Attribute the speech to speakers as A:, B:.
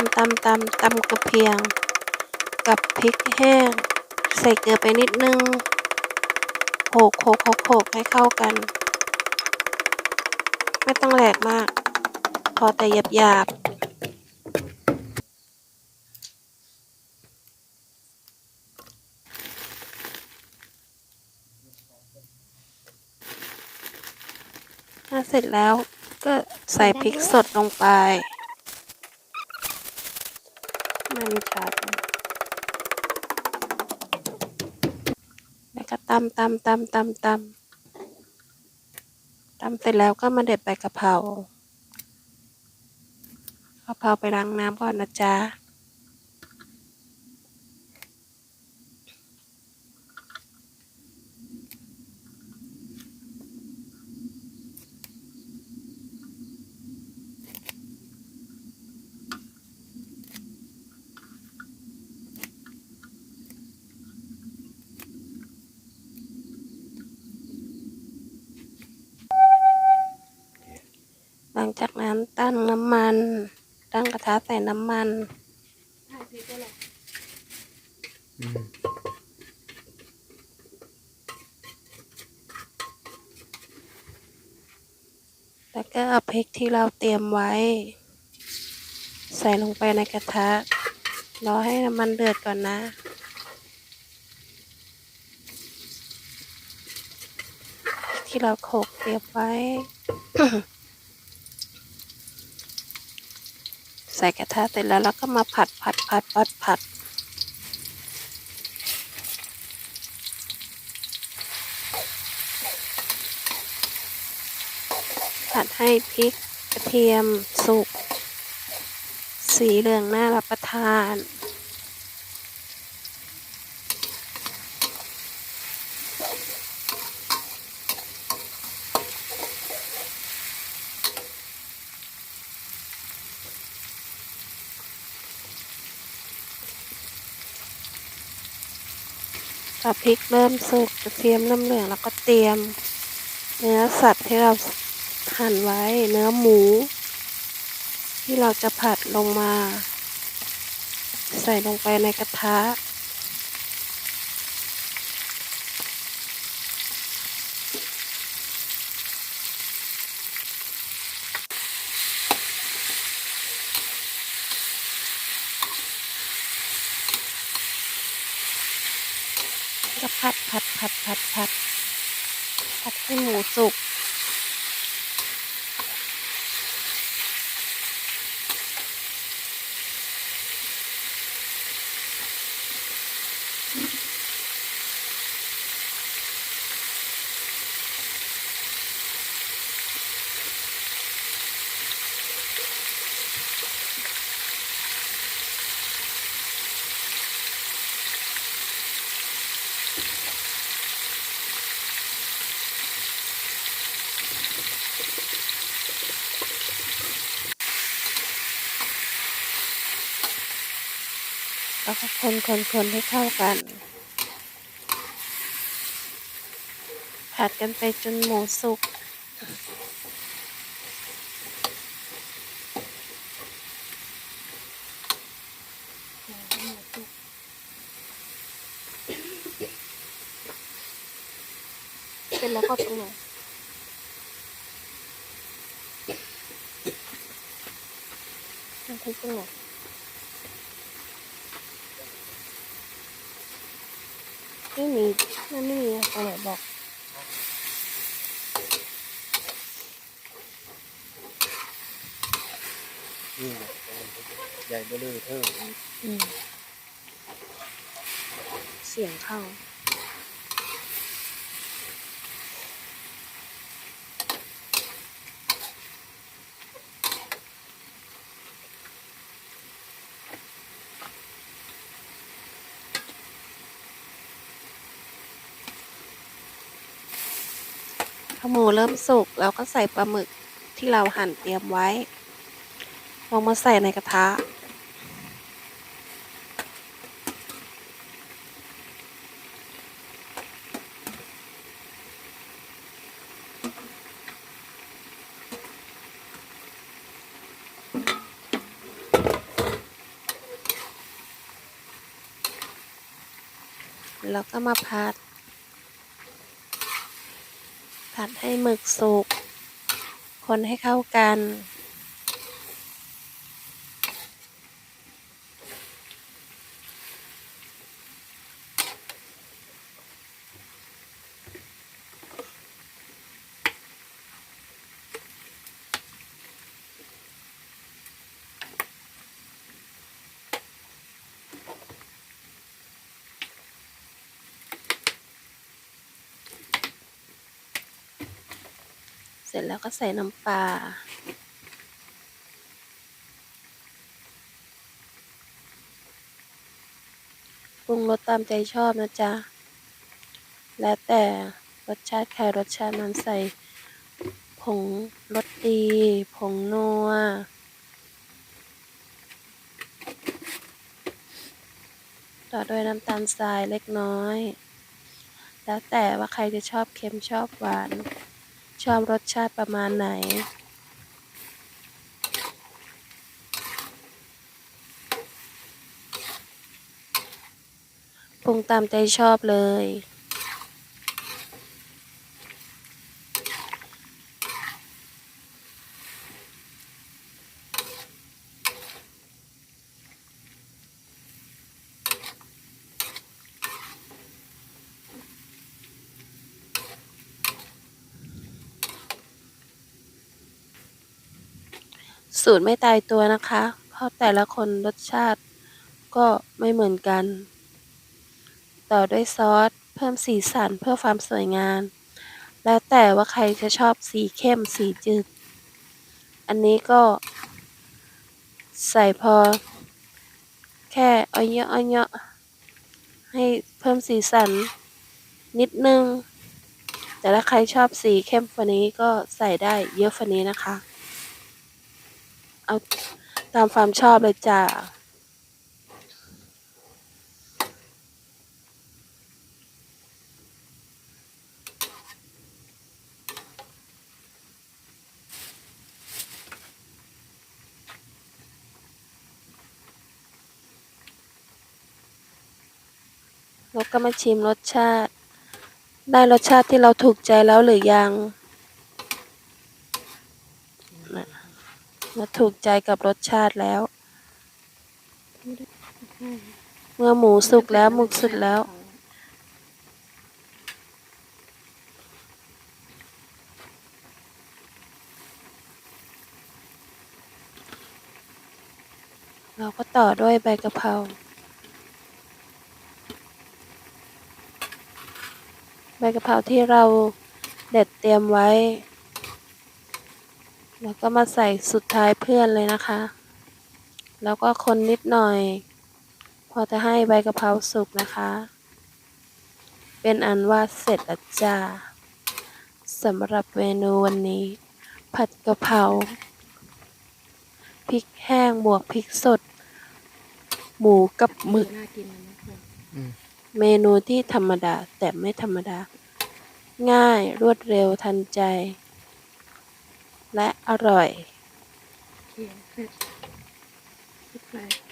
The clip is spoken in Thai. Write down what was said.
A: ำตำตำตำกระเพียง กับพริกแห้ง ใส่เกลือไปนิดนึงโขกโขกโขกโขกให้เข้ากัน ไม่ต้องแหลกมาก พอแต่หยาบหยาบถ้าเสร็จแล้วก็ใส่พริกสดลงไป มันชัด แล้วก็ตำตำตำตำตำตำเสร็จแล้วก็มาเด็ดใบกะเพรากะเพราไปล้างน้ำก่อนนะจ๊ะ ลังจากนั้นตั้งน้ำมัน ตั้งกระทะใส่น้ำมันแล้วก็เอาพริกที่เราเตรียมไว้ ใส่ลงไปในกระทะ รอให้น้ำมันเดือดก่อนนะที่เราโขลกเตรียมไว้ ใส่กระทะเสร็จแล้วเราก็มาผัดผัดผัดผัดผัดผัดให้พริกกระเทียมสุก สีเหลืองน่ารับประทาน พอพริกเริ่มสุกกระเทียมเริ่มเหลืองแล้วก็เตรียม เนื้อสัตว์ที่เราหั่นไว้เนื้อหมู ที่เราจะผัดลงมา ใส่ลงไปในกระทะ ก็ผัดผัดผัดผัดผัดผัดให้หมูสุกแเราคนคนคนให้เข้ากัน ผัดกันไปจนหมูสุก เป็นแล้วก็ตรงไหน ทำทุกตรงไหนไม่มีมันไม่มีตรงไหนบอก
B: นี่แหละใหญ่เบ้อเลยเท่า
A: อืมเสียงเข้า ข้าวหมูเริ่มสุกแล้วก็ใส่ปลาหมึกที่เราหั่นเตรียมไว้ ลงมาใส่ในกระทะ แล้วก็มาพัด ผัดให้หมึกสุก คนให้เข้ากัน สร็จแล้วก็ใส่น้ำปลา ปรุงรสตามใจชอบนะจ๊ะ แล้วแต่รสชาติใครรสชาติมันใส่ผงรสดี ผงนัว ต่อด้วยน้ำตาลทรายเล็กน้อย แล้วแต่ว่าใครจะชอบเค็มชอบหวาน ชอบรสชาติประมาณไหน ปรุงตามใจชอบเลย สูตรไม่ตายตัวนะคะ เพราะแต่ละคนรสชาติก็ไม่เหมือนกัน ต่อด้วยซอส เพิ่มสีสันเพื่อความสวยงาม แล้วแต่ว่าใครจะชอบสีเข้มสีจืด อันนี้ก็ ใส่พอ แค่อ้อยเยอะอ้อยเยอะให้เพิ่มสีสันนิดนึง แต่ถ้าใครชอบสีเข้มฝันนี้ก็ใส่ได้เยอะฝันนี้นะคะ เอาตามความชอบเลยจ้าแล้วก็มาชิมรสชาติ ได้รสชาติที่เราถูกใจแล้วหรือยังน่ะ มาถูกใจกับรสชาติแล้ว เมื่อหมูสุกแล้วหมึกสุกแล้ว เราก็ต่อด้วยใบกะเพราใบกะเพราที่เราเด็ดเตรียมไว้ แล้วก็มาใส่สุดท้ายเพื่อนเลยนะคะ แล้วก็คนนิดหน่อย พอจะให้ใบกะเพราสุกนะคะ เป็นอันว่าเสร็จแล้วจ้าสำหรับเมนูวันนี้ ผัดกะเพราพริกแห้งบวกพริกสด หมูกับหมึก
C: น่ากินนะนะคะ
B: อืม
A: เมนูที่ธรรมดาแต่ไม่ธรรมดา ง่ายรวดเร็วทันใจและ อร่อย
C: เคเผ็ดพริกแกง